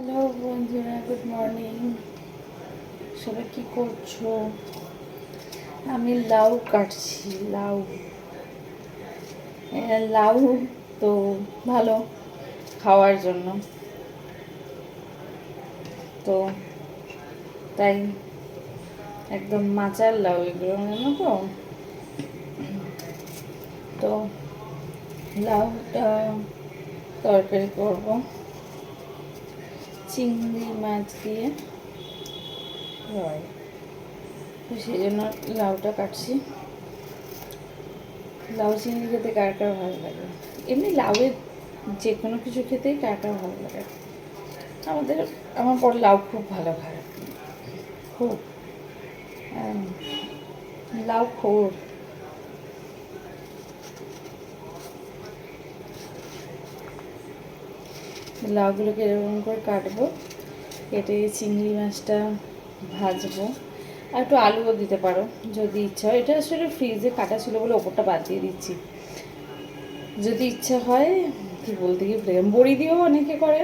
Hello বন্ধুরা good morning সবাই কি করছ? আমি লাউ কাটছি, লাউ। লাউ তো ভালো খাওয়ার জন্য। তো তাই একদম মাচার লাউ এগুলো, জানো তো? তো লাউটা তরকারি করব। চিংড়ি মাছ দিয়ে। হয়। তো সেই জন্য লাউটা কাটছি। লাউ চিংড়ি খেতে কার কার ভালো লাগে? এমনি লাউয়ের যে কোনো কিছু খেতেই কার কার ভালো লাগে? আমাদের আমার বড় লাউ খুব ভালো খায়। খুব? আম, লাউ খোর। লাউগুলোকে এরকম করে কাটবো, কেটে চিংড়ি মাছটা ভাজবো। আর একটু আলুও দিতে পারো, যদি ইচ্ছা হয়। এটা আসলে ফ্রিজে কাটা ছিল বলে ওপরটা বাদ দিয়ে দিচ্ছি। যদি ইচ্ছা হয়, কি বলতে গিয়ে বড়ি দিয়েও অনেকে করে,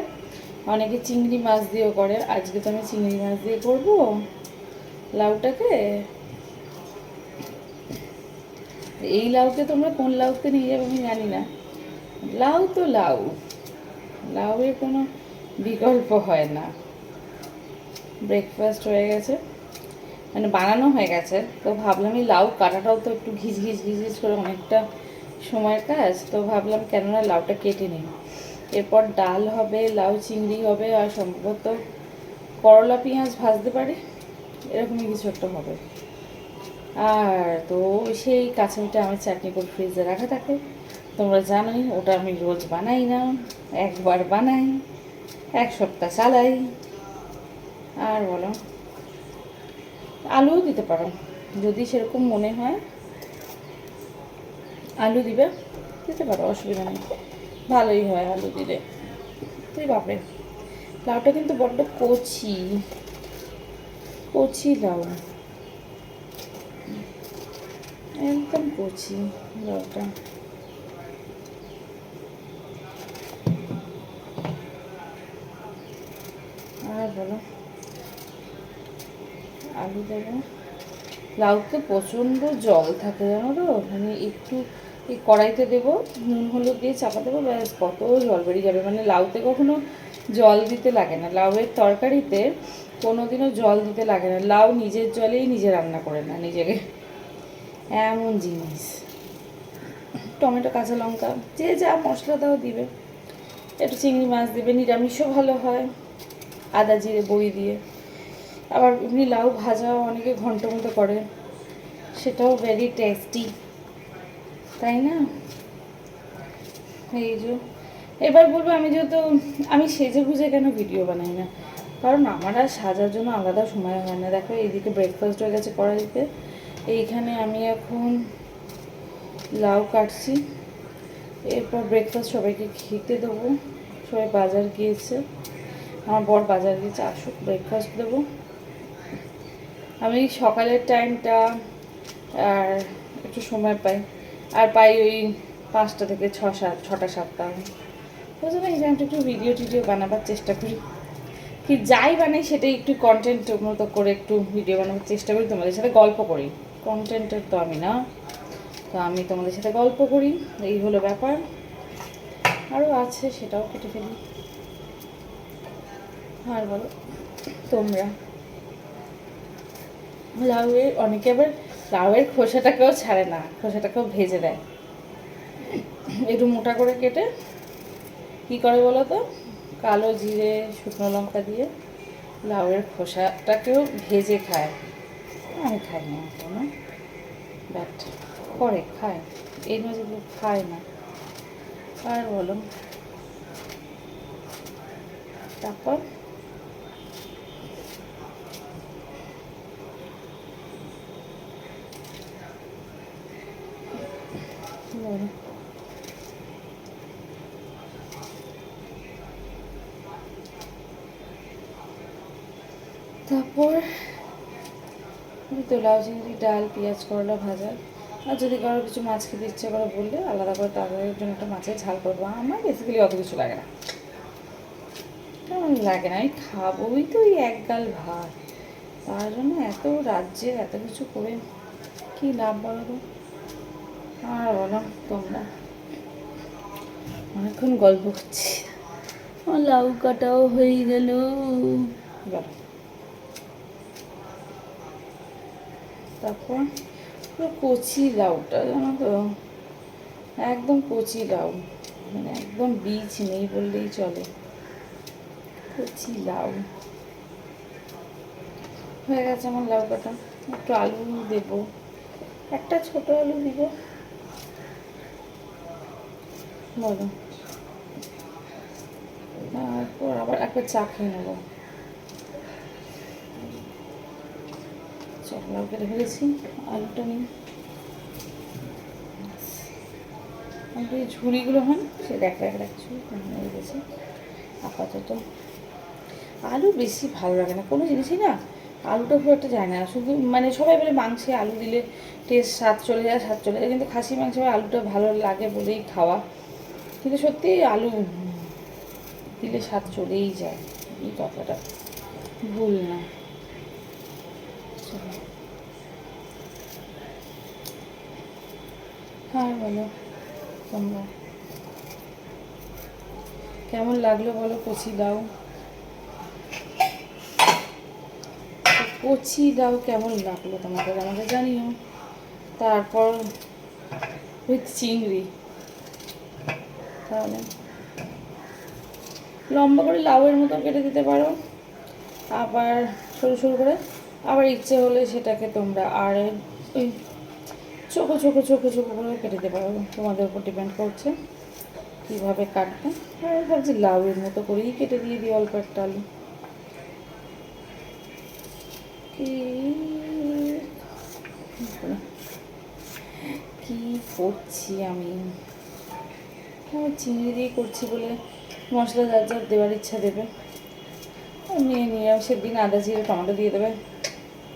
অনেকে চিংড়ি মাছ দিয়েও করে। আজকে তো আমি চিংড়ি মাছ দিয়ে করব লাউটাকে। এই লাউকে তোমরা কোন লাউতে নিয়ে যাবে আমি জানি না। লাউ তো লাউ। লাউয়ের কোনো বিকল্প হয় না। ব্রেকফাস্ট হয়ে গেছে। মানে বানানো হয়ে গেছে। তো ভাবলাম এই লাউ কাটাটাও তো একটু ঘিজ ঘিজ ঘিজ ঘিজ করে অনেকটা সময়ের কাজ। তো ভাবলাম কেননা লাউটা কেটে নিই। এরপর ডাল হবে, লাউ চিংড়ি হবে আর সম্ভবত করলা, পেঁয়াজ ভাজতে পারি। এরকমই কিছু একটা হবে। আর তো সেই কাঁচামিটা আমার চাটনি করে ফ্রিজে রাখা থাকে। তোমরা জানোই, ওটা আমি রোজ বানাই না, একবার বানাই, এক সপ্তাহ চালাই। আর বলো, আলুও দিতে পারো, যদি সেরকম মনে হয়। আলু দিবে, দিতে পারো, অসুবিধা নেই। ভালোই হয় আলু দিলে। তুই বাপরে, লাউটা কিন্তু বড্ড কচি কচি লাউ। একদম কচি লাউটা আর বলো। আলু দেবো। লাউতে প্রচণ্ড জল থাকে জানো তো? মানে একটু এই কড়াইতে দেবো, নুন, হলুদ দিয়ে চাপা দেবো, ব্যাস, কত জল বেরিয়ে যাবে। মানে লাউতে কখনো জল দিতে লাগে না। লাউয়ের তরকারিতে কোনোদিনও জল দিতে লাগে না। লাউ নিজের জলেই নিজে রান্না করে না নিজেকে। এমন জিনিস। টমেটো, কাঁচা লঙ্কা, যে যা মশলা দাও দিবে। একটু চিংড়ি মাছ দেবে, নিরামিষও ভালো হয়। আদা জিরে, বড়ি দিয়ে। আবার এমনি লাউ ভাজা অনেকে ঘন্ট মতো করে। সেটাও ভেরি টেস্টি তাই না? এই যে। এবার বলব আমি যেহেতু, আমি সেজে গুজে কেন ভিডিও বানাই না? কারণ আমার আর সাজার জন্য আলাদা সময় হয় না। দেখো, এইদিকে ব্রেকফাস্ট হয়ে গেছে কড়াইতে। এইখানে আমি এখন লাউ কাটছি। এরপর ব্রেকফাস্ট সবাইকে খেতে দেবো। সবাই বাজার গিয়েছে। আমার বর বাজার গিয়েছে আসুক ব্রেকফাস্ট দেবো। আমি সকালের টাইমটা আর একটু সময় পাই। আর পাই ওই পাঁচটা থেকে ছ সাত ছটা সাতটা। ওই জন্য এই টাইমটা একটু ভিডিও টিডিও বানাবার চেষ্টা করি। কি যাই বানাই সেটাই একটু কন্টেন্ট মতো করে একটু ভিডিও বানাবার চেষ্টা করি। তোমাদের সাথে গল্প করি। কন্টেন্টের তো আমি না। তো আমি তোমাদের সাথে গল্প করি। এই হলো ব্যাপার। আরও আছে সেটাও কেটে ফেলি। আর বলো। তোমরা। লাউয়ের, অনেকে আবার লাউয়ের খোসাটাকেও ছাড়ে না, খোসাটাকেও ভেজে দেয়। একটু মোটা করে কেটে, কী করে বলো তো? কালো জিরে, শুকনো লঙ্কা দিয়ে লাউয়ের খোসাটাকেও ভেজে খায়। আমি খাই না এখনও। বাট করে, খায়। এই মাঝে খায় না। আর বলো। তারপর? বলো তারপর ওই তো লাউ চিংড়ি, ডাল, পেঁয়াজ, করলা ভাজা। আর যদি কারও কিছু মাছ খেতে ইচ্ছে করে বললে আলাদা করে তাদের জন্য একটা মাছের ঝাল করব। আমার বেসিক্যালি অত কিছু লাগে না। কেমন লাগে না, আমি খাবোই তো ওই এক গাল ভাত। তার জন্য এত রাজ্যের এত কিছু করে কি লাভ বলো আর বলো, তোমরা? অনেকক্ষণ গল্প করছি। আমার লাউ কাটাও হয়ে গেল। তারপর পুরো কচি লাউটা, জানো তো? একদম কচি লাউ। মানে একদম বীজ নেই বললেই চলে। কচি লাউ। হয়ে গেছে আমার লাউ কাটা। একটু আলু দেব। একটা ছোট আলু দিব। বলো। তারপর আবার একটা চা খেয়ে নেব। চল লাউ কেটে ফেলেছি, আলুটা নিই। আমাদের এই ঝুড়িগুলো হয় না সেটা একটা একটা ঝুড়ি গেছে। আপাতত। আলু বেশি ভালো লাগে না, কোনো জিনিসই না, আলুটা খুব একটা যায় না। শুধু মানে সবাই বলে মাংসে আলু দিলে টেস্ট স্বাদ চলে যায়, স্বাদ চলে যায়, কিন্তু খাসি মাংসে আলুটা ভালো লাগে বলেই খাওয়া। কিন্তু সত্যি আলু দিলে স্বাদ চলেই যায় এই কথাটা। ভুল না। হ্যাঁ বলো তোমরা। কেমন লাগল বলো কচি দাও? কচি দাও কেমন লাগল তোমাদের আমাকে জানিও। তারপর উইথ চিংড়ি। তাহলে। লম্বা করে লাউয়ের মতো কেটে দিতে পারো। আবার সরু সরু করে। আবার ইচ্ছে হলে সেটাকে তোমরা আর ওই চোখো চোখো চোখো চোখো করে কেটে দিতে পারো। তোমাদের উপর ডিপেন্ড করছে কীভাবে কাটবে। আর ভাবছি লাউয়ের মতো করেই কেটে দিয়ে দিই অল্প একটা আলু। কি করছি আমি? চিনি দিয়ে করছি বলে মশলা যার যার দেওয়ার ইচ্ছা দেবে। নিয়ে নিয়ে সেদিন আদা, জিরে, টমেটো দিয়ে দেবে।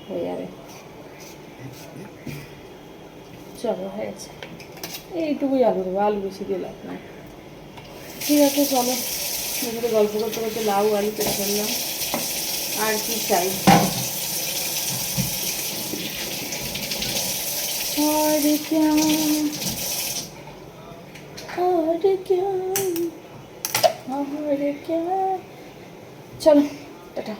হয়ে যাবে। চলো, হয়ে গেছে। এইটুকুই আলু দেবো, আলু বেশি দিয়ে লাভ নাই। ঠিক আছে, চলো। এখানে গল্প করতে করতে লাউ, আলু করে ফেললাম। আর কি চাই? আর দেখি চলো টাটা